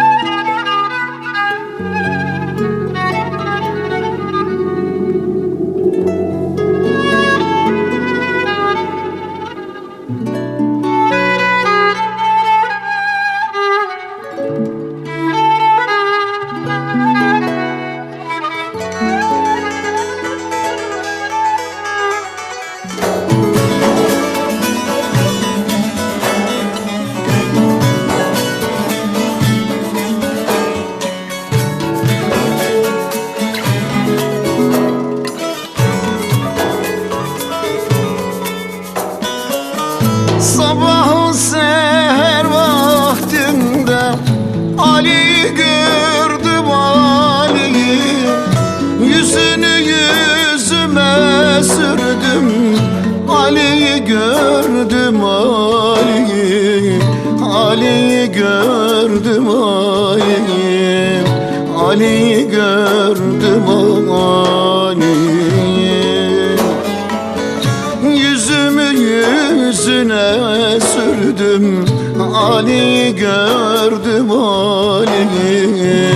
Música Sabahın seher vaktinde Ali'yi gördüm Ali'yi Yüzünü yüzüme sürdüm Ali'yi gördüm Ali'yi Ali'yi gördüm Ali'yi Ali'yi gördüm Ali'yi yüzüne sürdüm Ali gördüm Ali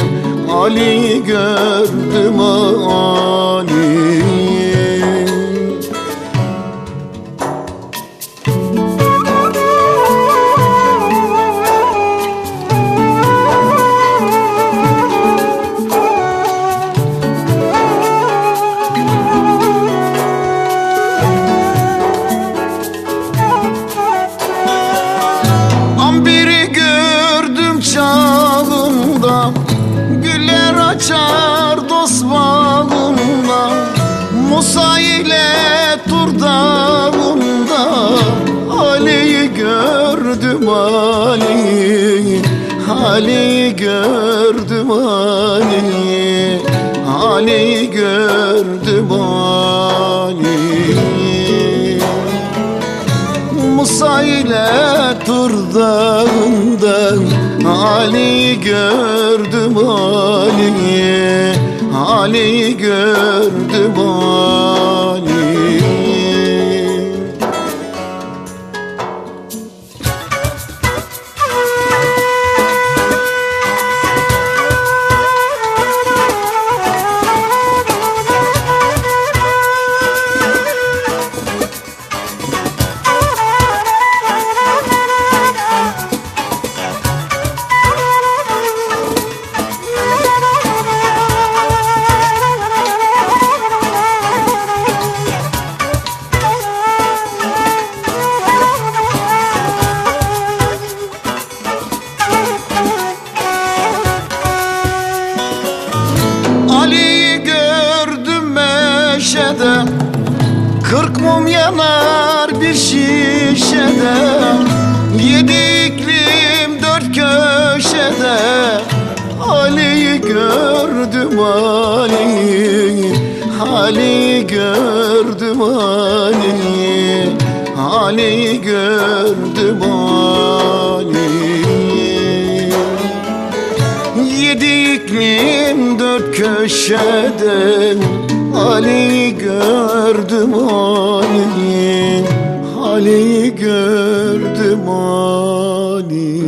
Ali gördüm Ali Musa ile Tur dağında Ali'yi gördüm Ali Ali'yi gördüm Ali Ali'yi gördüm Ali Musa ile Tur dağında Ali gördüm Ali Ali gördüm Ali mum yanar bir şişede Yedi iklim dört köşede. Ali'yi gördüm Ali Ali'yi gördüm Ali Ali'yi gördüm Ali Yedi iklim dört köşeden Ali gördüm Ali Ali gördüm Ali